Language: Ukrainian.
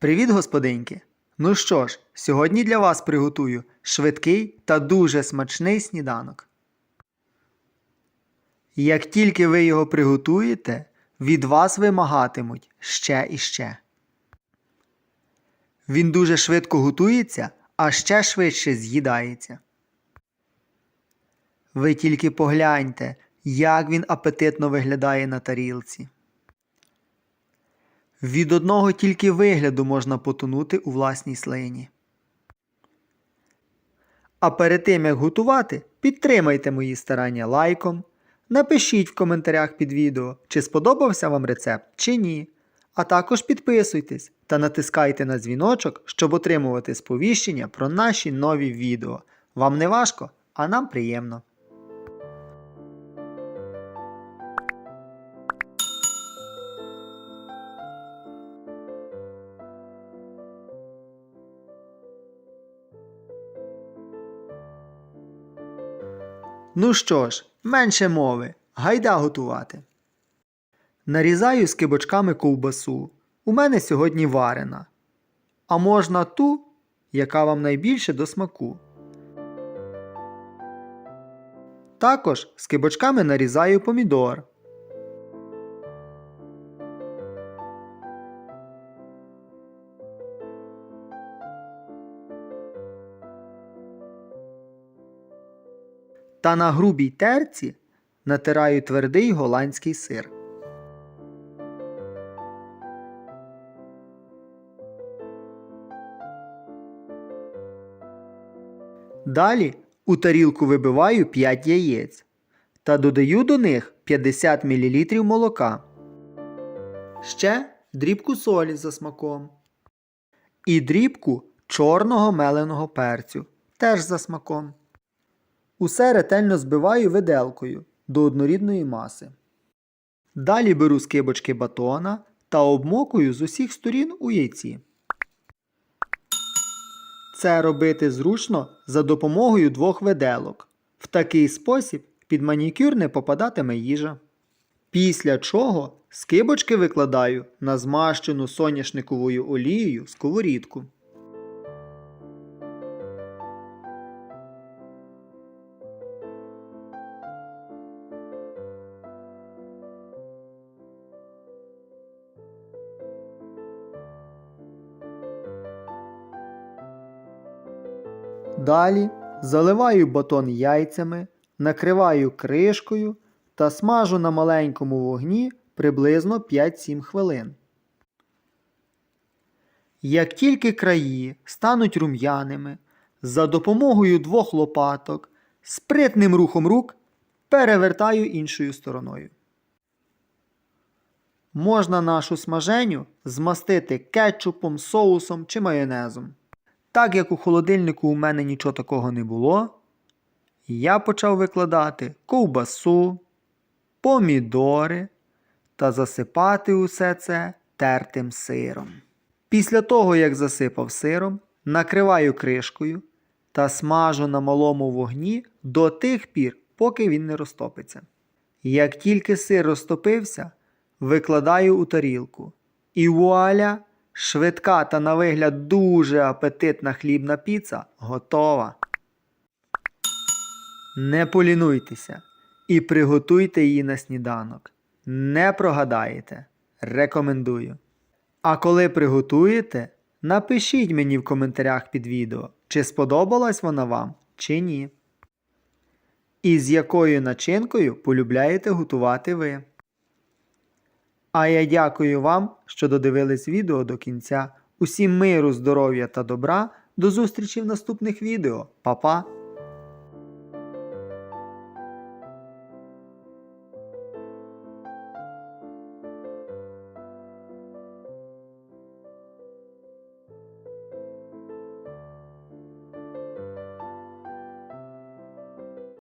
Привіт, господинки! Ну що ж, сьогодні для вас приготую швидкий та дуже смачний сніданок. Як тільки ви його приготуєте, від вас вимагатимуть ще і ще. Він дуже швидко готується, а ще швидше з'їдається. Ви тільки погляньте, як він апетитно виглядає на тарілці. Від одного тільки вигляду можна потонути у власній слині. А перед тим як готувати, підтримайте мої старання лайком. Напишіть в коментарях під відео, чи сподобався вам рецепт чи ні. А також підписуйтесь та натискайте на дзвіночок, щоб отримувати сповіщення про наші нові відео. Вам не важко, а нам приємно. Ну що ж, менше мови, гайда готувати. Нарізаю скибочками ковбасу. У мене сьогодні варена. А можна ту, яка вам найбільше до смаку. Також скибочками нарізаю помідор. Та на грубій терці натираю твердий голландський сир. Далі у тарілку вибиваю 5 яєць та додаю до них 50 мл молока. Ще дрібку солі за смаком. І дрібку чорного меленого перцю теж за смаком. Усе ретельно збиваю виделкою до однорідної маси. Далі беру скибочки батона та обмокую з усіх сторін у яйці. Це робити зручно за допомогою двох виделок. В такий спосіб під манікюр не попадатиме їжа. Після чого скибочки викладаю на змащену соняшниковою олією сковорідку. Далі заливаю батон яйцями, накриваю кришкою та смажу на маленькому вогні приблизно 5-7 хвилин. Як тільки краї стануть рум'яними, за допомогою двох лопаток, спритним рухом рук перевертаю іншою стороною. Можна нашу смаженю змастити кетчупом, соусом чи майонезом. Так як у холодильнику у мене нічого такого не було, я почав викладати ковбасу, помідори та засипати усе це тертим сиром. Після того, як засипав сиром, накриваю кришкою та смажу на малому вогні до тих пір, поки він не розтопиться. Як тільки сир розтопився, викладаю у тарілку. І вуаля! Швидка та на вигляд дуже апетитна хлібна піца готова. Не полінуйтеся і приготуйте її на сніданок. Не прогадаєте. Рекомендую. А коли приготуєте, напишіть мені в коментарях під відео, чи сподобалась вона вам, чи ні. І з якою начинкою полюбляєте готувати ви. А я дякую вам, що додивились відео до кінця. Усім миру, здоров'я та добра. До зустрічі в наступних відео. Па-па!